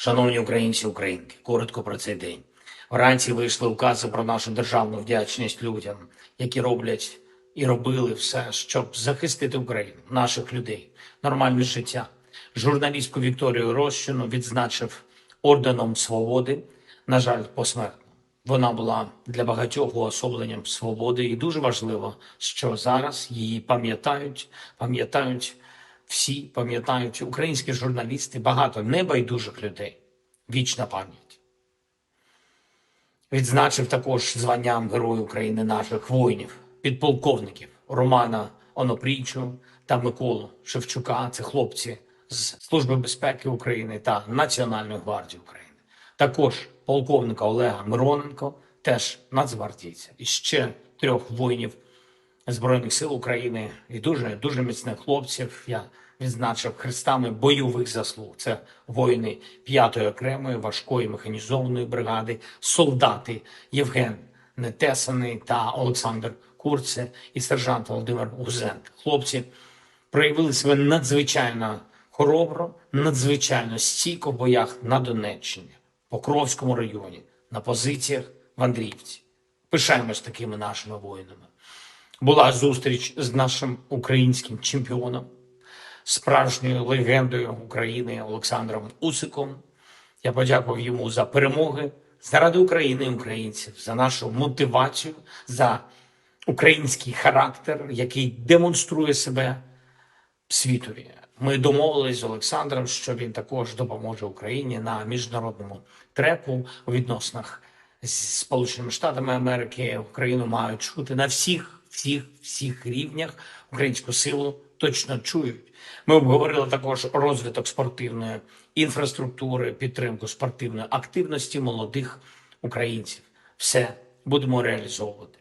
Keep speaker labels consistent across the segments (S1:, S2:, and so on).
S1: Шановні українці, українки, коротко про цей день. Вранці вийшли укази про нашу державну вдячність людям, які роблять і робили все, щоб захистити Україну, наших людей, нормальне життя. Журналістку Вікторію Рощину відзначив орденом свободи, на жаль, посмертно. Вона була для багатьох уособленням свободи, і дуже важливо, що зараз її пам'ятають, пам'ятають всі, пам'ятають українські журналісти, багато небайдужих людей. Вічна пам'ять. Відзначив також званням Герою України наших воїнів, підполковників Романа Онопрійчу та Миколу Шевчука. Це хлопці з Служби безпеки України та Національної гвардії України. Також полковника Олега Мироненко, теж нацгвардійця, і ще трьох воїнів Збройних сил України і дуже дуже міцних хлопців. Я відзначив хрестами бойових заслуг. Це воїни 5-ї окремої важкої механізованої бригади, солдати Євген Нетесаний та Олександр Курце і сержант Володимир Гузенко. Хлопці проявили себе надзвичайно хоробро, надзвичайно стійко в боях на Донеччині, Покровському районі, на позиціях в Андріївці. Пишаємось такими нашими воїнами. Була зустріч з нашим українським чемпіоном, справжньою легендою України Олександром Усиком. Я подякував йому за перемоги заради України і українців, за нашу мотивацію, за український характер, який демонструє себе світові. Ми домовились з Олександром, що він також допоможе Україні на міжнародному треку у відносинах з Сполученими Штатами Америки. Україну мають чути на всіх, всіх, всіх рівнях. Українську силу точно чують. Ми обговорили також розвиток спортивної інфраструктури, підтримку спортивної активності молодих українців. Все будемо реалізовувати.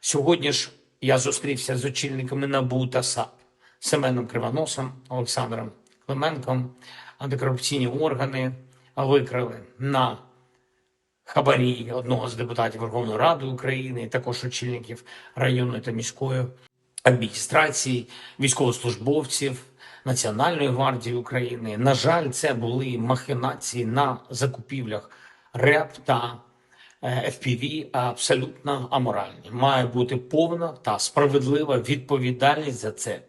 S1: Сьогодні ж я зустрівся з очільниками НАБУ та САП Семеном Кривоносом, Олександром Клименком. Антикорупційні органи викрили на хабарі одного з депутатів Верховної Ради України, також очільників районної та міської адміністрації, військовослужбовців Національної гвардії України. На жаль, це були махінації на закупівлях РЕП та е, FPV абсолютно аморальні. Має бути повна та справедлива відповідальність за це.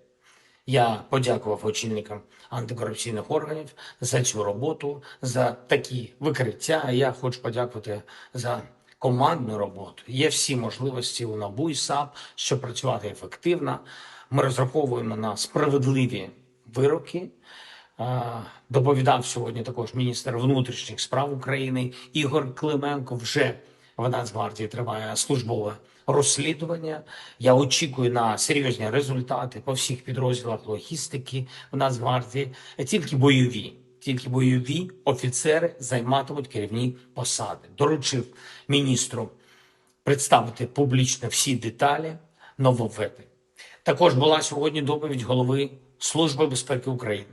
S1: Я подякував очільникам антикорупційних органів за цю роботу, за такі викриття. Я хочу подякувати за командну роботу. Є всі можливості у НАБУ і САП, щоб працювати ефективно. Ми розраховуємо на справедливі вироки. Доповідав сьогодні також міністр внутрішніх справ України Ігор Клименко. Вже в Нацгвардії триває службове розслідування. Я очікую на серйозні результати по всіх підрозділах логістики в Нацгвардії. Тільки бойові, тільки бойові офіцери займатимуть керівні посади. Доручив міністру представити публічно всі деталі нововведень. Також була сьогодні доповідь голови Служби безпеки України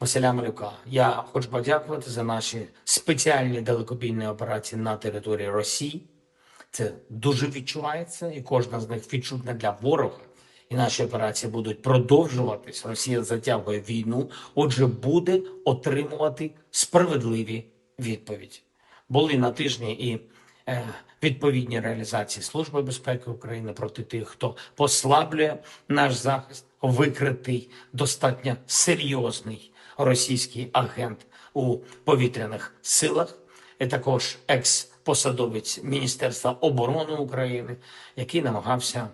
S1: Василя Малюка. Я хочу подякувати за наші спеціальні далекобійні операції на території Росії. Це дуже відчувається, і кожна з них відчутна для ворога. І наші операції будуть продовжуватись. Росія затягує війну, отже, буде отримувати справедливі відповіді. Були на тижні і е, відповідні реалізації Служби безпеки України проти тих, хто послаблює наш захист, викритий достатньо серйозний російський агент у повітряних силах, і також екс-посадовець Міністерства оборони України, який намагався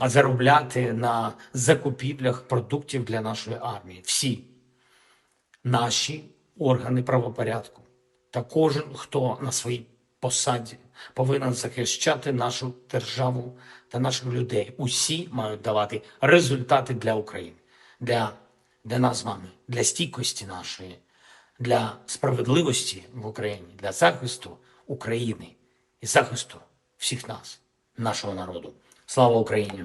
S1: заробляти на закупівлях продуктів для нашої армії. Всі наші органи правопорядку та кожен, хто на своїй посаді повинен захищати нашу державу та наших людей. Усі мають давати результати для України, для, для нас з вами, для стійкості нашої, для справедливості в Україні, для захисту України і захисту всіх нас, нашого народу. Слава Україні!